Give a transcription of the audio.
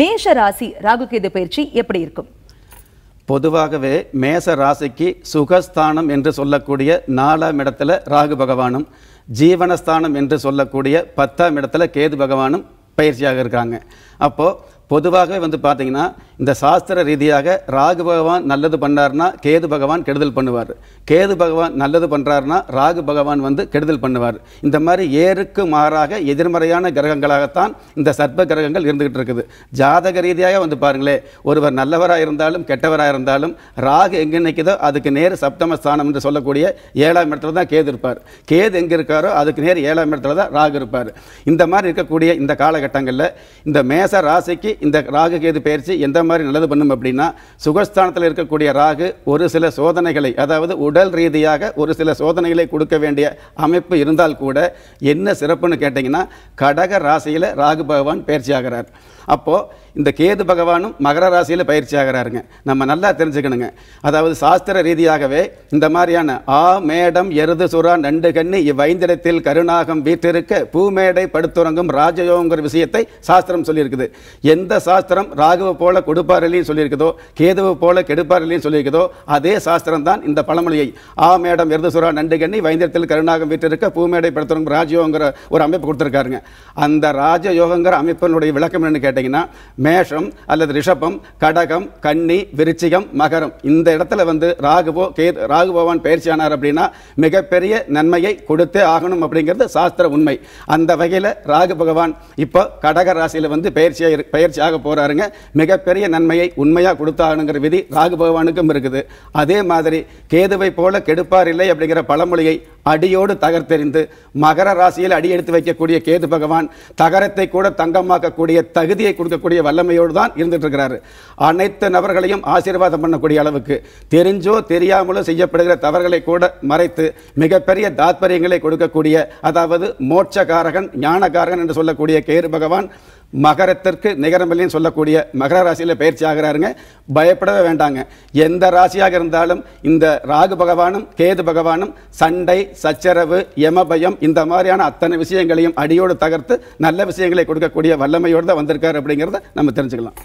மேஷ ராசி ராகு கேது பயிற்சி எப்படி இருக்கும்? பொதுவாகவே மேச ராசிக்கு சுகஸ்தானம் என்று சொல்லக்கூடிய நாலாம் இடத்துல ராகு பகவானும் ஜீவனஸ்தானம் என்று சொல்லக்கூடிய பத்தாம் இடத்துல கேது பகவானும் பயிற்சியாக இருக்காங்க. அப்போது பொதுவாகவே வந்து பார்த்தீங்கன்னா இந்த சாஸ்திர ரீதியாக ராகு பகவான் நல்லது பண்ணார்னா கேது பகவான் கெடுதல் பண்ணுவார். கேது பகவான் நல்லது பண்ணுறாருனா ராகு பகவான் வந்து கெடுதல் பண்ணுவார். இந்த மாதிரி ஏருக்கு மாறாக எதிர்மறையான கிரகங்களாகத்தான் இந்த சர்ப்ப கிரகங்கள் இருந்துகிட்டு இருக்குது. ஜாதக ரீதியாக வந்து பாருங்களேன் ஒருவர் நல்லவராக இருந்தாலும் கெட்டவராக இருந்தாலும் ராகு எங்கே நிற்குதோ அதுக்கு நேர் சப்தம ஸ்தானம் என்று சொல்லக்கூடிய ஏழாம் இடத்துல தான் கேது இருப்பார். கேது எங்கே இருக்காரோ அதுக்கு நேர் ஏழாம் இடத்துல தான் ராகு இருப்பார். இந்த மாதிரி இருக்கக்கூடிய இந்த காலகட்டங்களில் இந்த மேச ராசிக்கு இந்த ராகு கேது பயிற்சி எந்த மாதிரி நல்லது பண்ணும் அப்படின்னா சுகஸ்தானத்தில் இருக்கக்கூடிய ராகு ஒரு சில சோதனைகளை அதாவது உடல் ரீதியாக ஒரு சில சோதனைகளை கொடுக்க வேண்டிய அமைப்பு இருந்தால் கூட என்ன சிறப்புன்னு கேட்டிங்கன்னா கடக ராசியில் ராகு பகவான் பயிற்சி ஆகிறார். அப்போது இந்த கேது பகவானும் மகர ராசியில் பயிற்சி ஆகிறாருங்க. நம்ம நல்லா தெரிஞ்சுக்கணுங்க. அதாவது சாஸ்திர ரீதியாகவே இந்த மாதிரியான ஆ மேடம் எருது சுறா நண்டு கண்ணி இவ்வைந்திடத்தில் கருணாகம் வீற்றிருக்க பூமேடை படுத்துறங்கும் ராஜயோகங்கிற விஷயத்தை சாஸ்திரம் சொல்லியிருக்குது. எந்த சாஸ்திரம் ராகுவை போல கொடுப்பாரிலையும் சொல்லியிருக்குதோ கேதுவை போல கெடுப்பாரிலையும் சொல்லியிருக்குதோ அதே சாஸ்திரம் தான் இந்த பழமொழியை. ஆ மேடம் எருது சுறா நண்டு கண்ணி வைந்திடத்தில் கருணாகம் வீற்றிருக்க பூமேடை படுத்துறங்கும் ராஜயோகங்கிற ஒரு அமைப்பு கொடுத்துருக்காருங்க. அந்த ராஜயோகங்கிற அமைப்பினுடைய விளக்கம் என்னன்னு கேட்டிங்கன்னா மேஷம் அல்லது ரிஷபம் கடகம் கன்னி விருச்சிகம் மகரம். இந்த இடத்துல வந்து ராகுவோ கே ராகு பகவான் பயிற்சியானார் அப்படின்னா மிகப்பெரிய நன்மையை கொடுத்தே ஆகணும் அப்படிங்கிறது சாஸ்திர உண்மை. அந்த வகையில் ராகு பகவான் இப்போ கடக ராசியில் வந்து பயிற்சியாக பயிற்சியாக போகிறாருங்க மிகப்பெரிய நன்மையை உண்மையாக கொடுத்தாகணுங்கிற விதி ராகு பகவானுக்கும் இருக்குது. அதே மாதிரி கேதுவை போல கெடுப்பார் இல்லை அப்படிங்கிற பழமொழியை அடியோடு தகர்த்தெறிந்து மகர ராசியில் அடி எடுத்து வைக்கக்கூடிய கேது பகவான் தகரத்தை கூட தங்கமாக்கக்கூடிய தகுதியை கொடுக்கக்கூடிய வல்லமையோடு தான் இருந்துட்டு இருக்கிறாரு அனைத்து நபர்களையும் ஆசீர்வாதம் பண்ணக்கூடிய அளவுக்கு தெரிஞ்சோ தெரியாமலோ செய்யப்படுகிற தவறுகளை கூட மறைத்து மிகப்பெரிய தாத்பரியங்களை கொடுக்கக்கூடிய அதாவது மோட்சகாரகன் ஞானகாரகன் என்று சொல்லக்கூடிய கேது பகவான் மகரத்திற்கு நிகரமில்லைன்னு சொல்லக்கூடிய மகர ராசியில் பயிற்சி ஆகிறாருங்க. பயப்படவே வேண்டாங்க. எந்த ராசியாக இருந்தாலும் இந்த ராகு பகவானும் கேது பகவானும் சண்டை சச்சரவு யமபயம் இந்த மாதிரியான அத்தனை விஷயங்களையும் அடியோடு தகர்த்து நல்ல விஷயங்களை கொடுக்கக்கூடிய வல்லமையோடு தான் வந்திருக்காரு அப்படிங்கிறத நம்ம தெரிஞ்சுக்கலாம்.